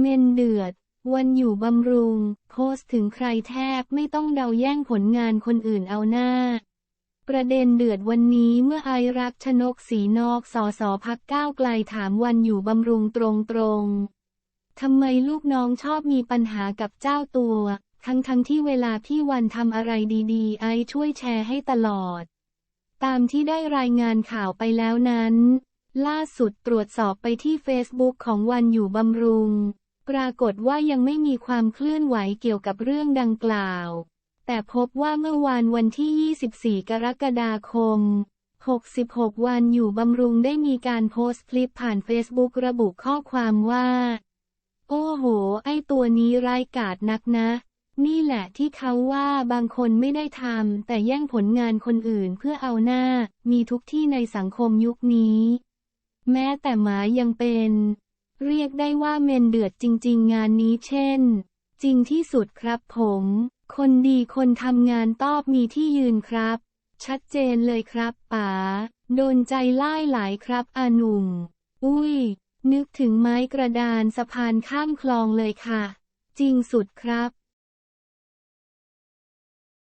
เมนเดือด วันอยู่บำรุง โพสต์ถึงใครแทบไม่ต้องเดาแย่งผลงานคนอื่นเอาหน้า ประเด็นเดือดวันนี้เมื่อไอรักชนกสีนอกสอสอพักก้าวไกลถามวันอยู่บำรุงตรงๆทำไมลูกน้องชอบมีปัญหากับเจ้าตัว ทั้งๆทที่เวลาพี่วันทำอะไรดีๆ ไอช่วยแชร์ให้ตลอด ตามที่ได้รายงานข่าวไปแล้วนั้น ล่าสุดตรวจสอบไปที่เฟซบุ๊กของวันอยู่บำรุง ปรากฏว่ายังไม่มีความเคลื่อนไหวเกี่ยวกับเรื่องดังกล่าว แต่พบว่าเมื่อวานวันที่ 24 กรกฎาคม 66 วันอยู่บำรุงได้มีการโพสต์คลิปผ่านเฟซบุ๊กระบุข้อความว่า โอ้โห ไอตัวนี้ร้ายกาจนักนะ นี่แหละที่เขาว่าบางคนไม่ได้ทำแต่แย่งผลงานคนอื่นเพื่อเอาหน้า มีทุกที่ในสังคมยุคนี้ แม้แต่หมายังเป็น เรียกได้ว่าเมนเดือดจริง ๆ งานนี้เช่น จริงที่สุดครับผม คนดีคนทำงานตอบมีที่ยืนครับ ชัดเจนเลยครับป๋าโดนใจไล่หลายครับอาหนุ่ม อุ้ย นึกถึงไม้กระดานสะพานข้ามคลองเลยค่ะ จริงสุดครับ